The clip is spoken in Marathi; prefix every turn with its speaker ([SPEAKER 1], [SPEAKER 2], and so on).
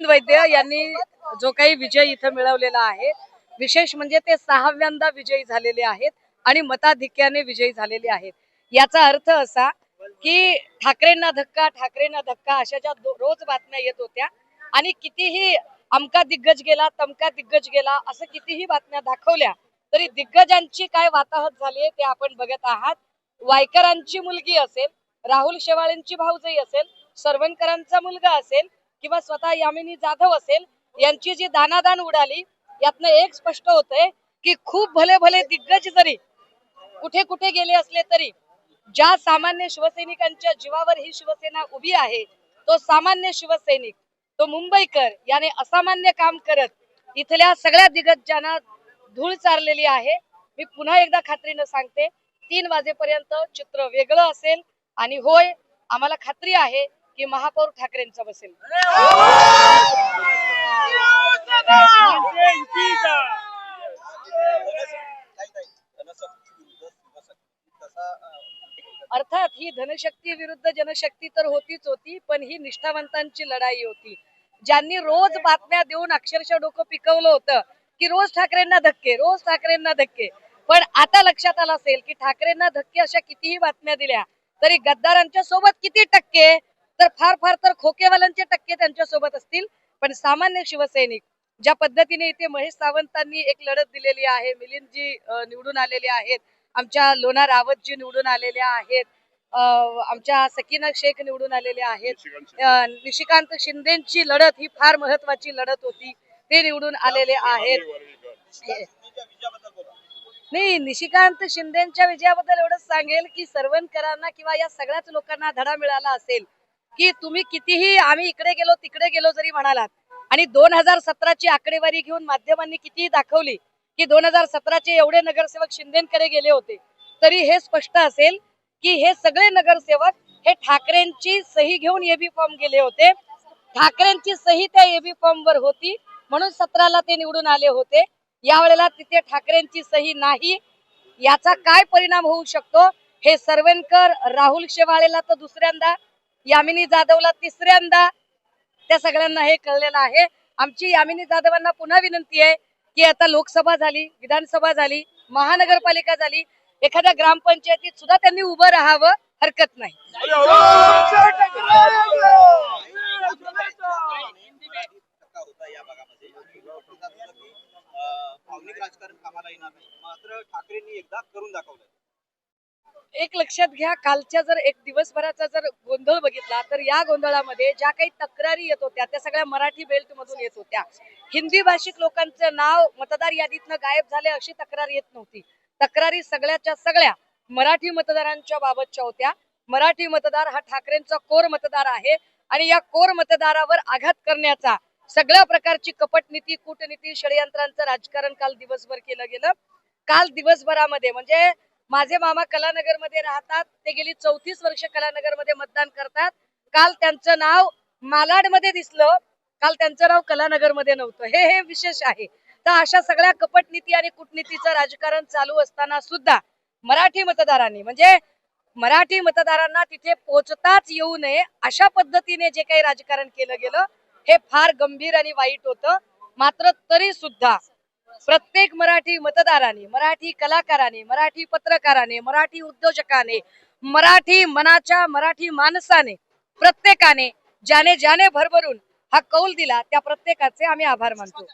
[SPEAKER 1] अरविंद वैद्य यांनी जो काही विजय इथं मिळवलेला आहे विशेष म्हणजे ते सहाव्यांदा विजयी झालेले आहेत आणि मताधिक्याने विजयी झालेले आहेत. याचा अर्थ असा की ठाकरेंना धक्का ठाकरेंना धक्का अशा ज्या रोज बातम्या येत होत्या आणि कितीही अमका दिग्गज गेला तमका दिग्गज गेला असं कितीही बातम्या दाखवल्या तरी दिग्गजांची काय वाताहत झाली आहे ते आपण बघत आहात. वायकरांची मुलगी असेल राहुल शेवाळेंची भाऊजई असेल सरवणकरांचा मुलगा असेल किंवा स्वतः यामिनी जाधव असेल यांची जी दानादान उडाली यातनं एक स्पष्ट होतंय की खूप भले भले दिग्गज जरी कुठे कुठे गेले असले तरी ज्या सामान्य शिवसैनिकांच्या जीवावर ही शिवसेना उभी आहे तो सामान्य शिवसैनिक तो मुंबईकर याने असामान्य काम करत इथल्या सगळ्या दिग्गजांना धूळ चारलेली आहे. मी पुन्हा एकदा खात्रीनं सांगते तीन वाजेपर्यंत चित्र वेगळं असेल आणि होय आम्हाला खात्री आहे की महापौर ठाकरेंचा बसेल. अर्थात ही धनशक्ती विरुद्ध जनशक्ती तर होतीच होती पण ही निष्ठावंतांची लढाई होती. ज्यांनी रोज बातम्या देऊन अक्षरशः डोकं पिकवलं होतं की रोज ठाकरेंना धक्के रोज ठाकरेंना धक्के. पण आता लक्षात आलं असेल की ठाकरेंना धक्के अशा कितीही बातम्या दिल्या तरी गद्दारांच्या सोबत किती टक्के तर फार फार तर खोकेवाल्यांचे टक्के त्यांच्यासोबत असतील. पण सामान्य शिवसैनिक ज्या पद्धतीने इथे महेश सावंतांनी एक लढत दिलेली आहे मिलिंदजी निवडून आलेले आहेत आमच्या लोणा रावतजी निवडून आलेल्या आहेत आमच्या सकीना शेख निवडून आलेल्या आहेत निशिकांत शिंदेची लढत ही फार महत्वाची लढत होती ते निवडून आलेले आहेत. नाही निशिकांत शिंदेच्या विजयाबद्दल एवढंच सांगेल की सरवणकरांना किंवा या सगळ्याच लोकांना धडा मिळाला असेल. की तुम्ही कितीही आम्ही इकडे गेलो तिकडे गेलो जरी म्हणालात आणि दोन हजार सतराची आकडेवारी घेऊन माध्यमांनी कितीही दाखवली की दोन हजार सतराचे एवढे नगरसेवक शिंदेकडे गेले होते तरी हे स्पष्ट असेल की हे सगळे नगरसेवक हे ठाकरेंची सही घेऊन एबी फॉर्म गेले होते. ठाकरेंची सही त्या एबी फॉर्म वर होती म्हणून सतराला ते निवडून आले होते. यावेळेला तिथे ठाकरेंची सही नाही. याचा काय परिणाम होऊ शकतो हे सर्वेनकर राहुल शेवाळेला तर दुसऱ्यांदा यामिनी जाधवला तिसऱ्यांदा त्या सगळ्यांना हे कळलेलं आहे. आमची यामिनी जाधवांना पुन्हा विनंती आहे की आता लोकसभा झाली विधानसभा झाली महानगरपालिका झाली एखाद्या ग्रामपंचायतीत सुद्धा त्यांनी उभं राहावं हरकत नाही.
[SPEAKER 2] राजकारण कामाला येणार नाही मात्र ठाकरेंनी एकदा करून दाखवलं
[SPEAKER 1] एक लक्षात घ्या कालच्या जर एक दिवसभराचा जर गोंधळ बघितला तर या गोंधळामध्ये ज्या काही तक्रारी येत होत्या त्या सगळ्या मराठी बेल्ट मधून येत होत्या. हिंदी भाषिक लोकांचं नाव मतदार यादीतनं गायब झाले अशी तक्रार येत नव्हती. तक्रारी सगळ्याच्या सगळ्या मराठी मतदारांच्या बाबतच्या होत्या. मराठी मतदार हा ठाकरेंचा कोर मतदार आहे आणि या कोर मतदारावर आघात करण्याचा सगळ्या प्रकारची कपटनीती कूटनीती षडयंत्रांचं राजकारण काल दिवसभर केलं गेलं. काल दिवसभरामध्ये म्हणजे माझे मामा कलानगरमध्ये राहतात. ते गेली चौतीस वर्ष कलानगरमध्ये मतदान करतात. काल त्यांचं नाव मालाडमध्ये दिसलं. काल त्यांचं नाव कलानगरमध्ये नव्हतं. हे हे विशेष आहे. तर अशा सगळ्या कपटनीती आणि कूटनीतीचं राजकारण चालू असताना सुद्धा मराठी मतदारांनी म्हणजे मराठी मतदारांना तिथे पोहोचताच येऊ नये अशा पद्धतीने जे काही राजकारण केलं गेलं हे फार गंभीर आणि वाईट होतं. मात्र तरी सुद्धा प्रत्येक मराठी मतदाराने मराठी कलाकाराने मराठी पत्रकाराने मराठी उद्योजकाने मराठी मनाच्या मराठी माणसाने प्रत्येकाने ज्याने ज्याने भरभरून हा कौल दिला त्या प्रत्येकाचे आम्ही आभार मानतो.